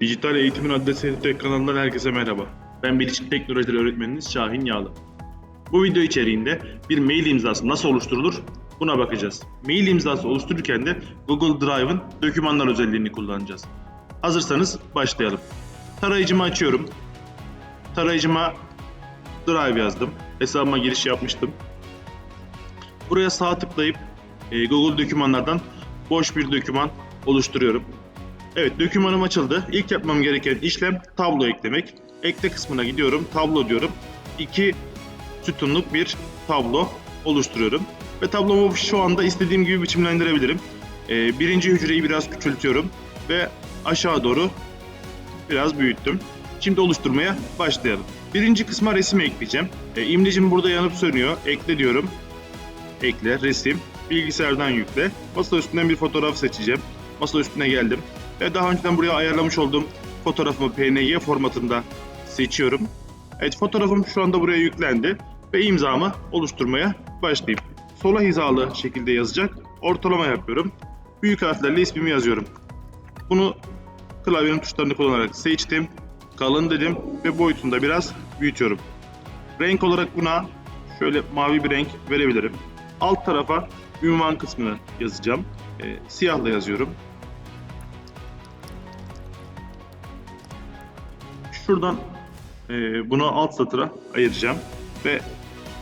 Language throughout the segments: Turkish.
Dijital Eğitimin Adresi Tek kanalından herkese merhaba. Ben bilişim teknolojileri öğretmeniniz Şahin Yağlı. Bu video içeriğinde bir mail imzası nasıl oluşturulur buna bakacağız. Mail imzası oluştururken de Google Drive'ın dokümanlar özelliğini kullanacağız. Hazırsanız başlayalım. Tarayıcımı açıyorum. Tarayıcıma Drive yazdım. Hesabıma giriş yapmıştım. Buraya sağ tıklayıp e, Google dokümanlardan boş bir doküman oluşturuyorum. Evet, dokümanım açıldı. İlk yapmam gereken işlem tablo eklemek. Ekle kısmına gidiyorum, tablo diyorum. İki sütunluk bir tablo oluşturuyorum. Ve tablomu şu anda istediğim gibi biçimlendirebilirim. Ee, birinci hücreyi biraz küçültüyorum ve aşağı doğru biraz büyüttüm. Şimdi oluşturmaya başlayalım. Birinci kısma resim ekleyeceğim. E, imlecim burada yanıp sönüyor. Ekle diyorum. Ekle, resim. Bilgisayardan yükle. Masa üstünden bir fotoğraf seçeceğim. Masa üstüne geldim. Ve daha önceden buraya ayarlamış olduğum fotoğrafımı PNG formatında seçiyorum. Evet fotoğrafım şu anda buraya yüklendi. Ve imzamı oluşturmaya başlayayım. Sola hizalı şekilde yazacak. Ortalama yapıyorum. Büyük harflerle ismimi yazıyorum. Bunu klavyenin tuşlarını kullanarak seçtim. Kalın dedim ve boyutunu da biraz büyütüyorum. Renk olarak buna şöyle mavi bir renk verebilirim. Alt tarafa ünvan kısmını yazacağım. Ee, siyahla yazıyorum. Şuradan e, bunu alt satıra ayıracağım ve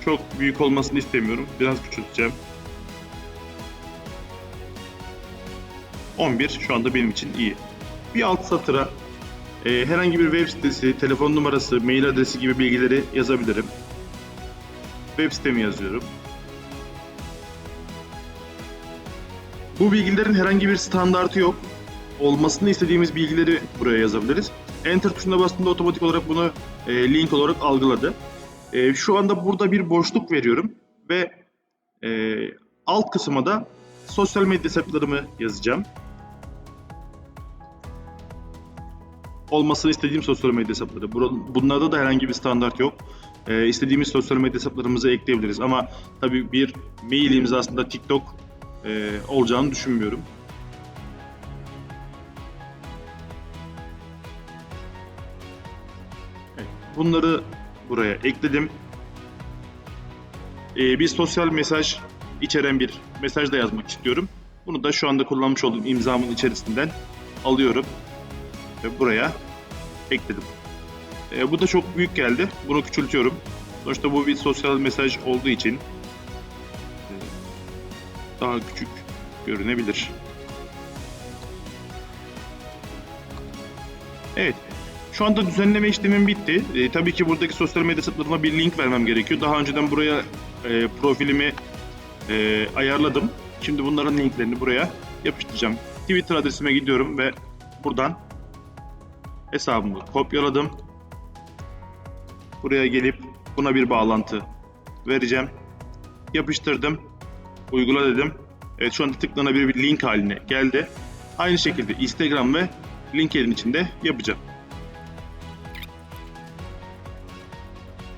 çok büyük olmasını istemiyorum. Biraz küçülteceğim. 11 şu anda benim için iyi. Bir alt satıra e, herhangi bir web sitesi, telefon numarası, mail adresi gibi bilgileri yazabilirim. Web sitemi yazıyorum. Bu bilgilerin herhangi bir standartı yok. Olmasını istediğimiz bilgileri buraya yazabiliriz. Enter tuşuna bastığımda otomatik olarak bunu e, link olarak algıladı. E, şu anda burada bir boşluk veriyorum ve e, alt kısma da sosyal medya hesaplarımı yazacağım. Olmasını istediğim sosyal medya hesapları. Bunlarda da herhangi bir standart yok. E, istediğimiz sosyal medya hesaplarımızı ekleyebiliriz ama tabii bir mail imzasında TikTok e, olacağını düşünmüyorum. Bunları buraya ekledim. Ee, bir sosyal mesaj içeren bir mesaj da yazmak istiyorum. Bunu da şu anda kullanmış olduğum imzamın içerisinden alıyorum ve buraya ekledim. Ee, bu da çok büyük geldi. Bunu küçültüyorum. Sonuçta bu bir sosyal mesaj olduğu için e, daha küçük görünebilir. Evet. Şu anda düzenleme işlemim bitti. E, tabii ki buradaki sosyal medya hesaplarıma bir link vermem gerekiyor. Daha önceden buraya e, profilimi e, ayarladım. Şimdi bunların linklerini buraya yapıştıracağım. Twitter adresime gidiyorum ve buradan hesabımı kopyaladım. Buraya gelip buna bir bağlantı vereceğim. Yapıştırdım. Uygula dedim. Evet şu anda tıklanabilir bir link haline geldi. Aynı şekilde Instagram ve LinkedIn içinde yapacağım.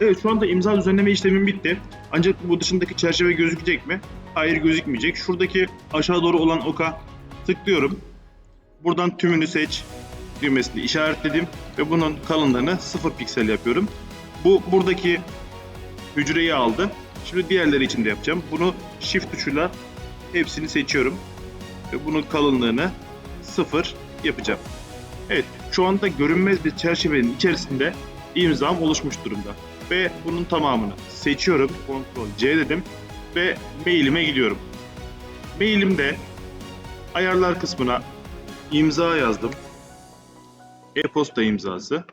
Evet şu anda imza düzenleme işlemim bitti. Ancak bu dışındaki çerçeve gözükecek mi? Hayır gözükmeyecek. Şuradaki aşağı doğru olan oka tıklıyorum. Buradan tümünü seç düğmesini işaretledim ve bunun kalınlığını 0 piksel yapıyorum. Bu buradaki hücreyi aldı. Şimdi diğerleri için de yapacağım. Bunu shift tuşuyla hepsini seçiyorum ve bunun kalınlığını 0 yapacağım. Evet, şu anda görünmez bir çerçevenin içerisinde imzam oluşmuş durumda. Ve bunun tamamını seçiyorum. Ctrl C dedim ve mailime gidiyorum. Mailimde ayarlar kısmına imza yazdım. E-posta imzası.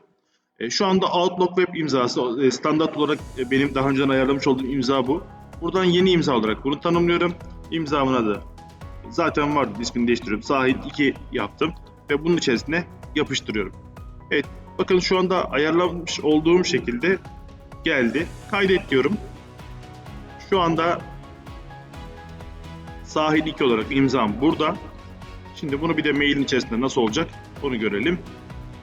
E, şu anda Outlook Web imzası e, standart olarak e, benim daha önceden ayarlamış olduğum imza bu. Buradan yeni imza olarak bunu tanımlıyorum. İmzamın adı zaten vardı ismini değiştiriyorum. Sahil 2 yaptım ve bunun içerisine yapıştırıyorum. Evet bakın şu anda ayarlamış olduğum şekilde geldi. Kaydet diyorum. Şu anda sahil 2 olarak imzam burada. Şimdi bunu bir de mailin içerisinde nasıl olacak onu görelim.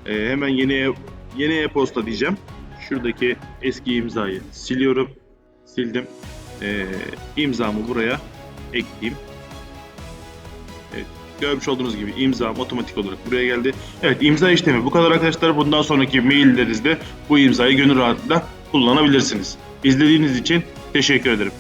Ee, hemen yeni e- yeni e-posta diyeceğim. Şuradaki eski imzayı siliyorum. Sildim. Ee, imzamı buraya ekleyeyim. Evet. görmüş olduğunuz gibi imzam otomatik olarak buraya geldi. Evet imza işlemi bu kadar arkadaşlar. Bundan sonraki maillerinizde bu imzayı gönül rahatlıkla kullanabilirsiniz. İzlediğiniz için teşekkür ederim.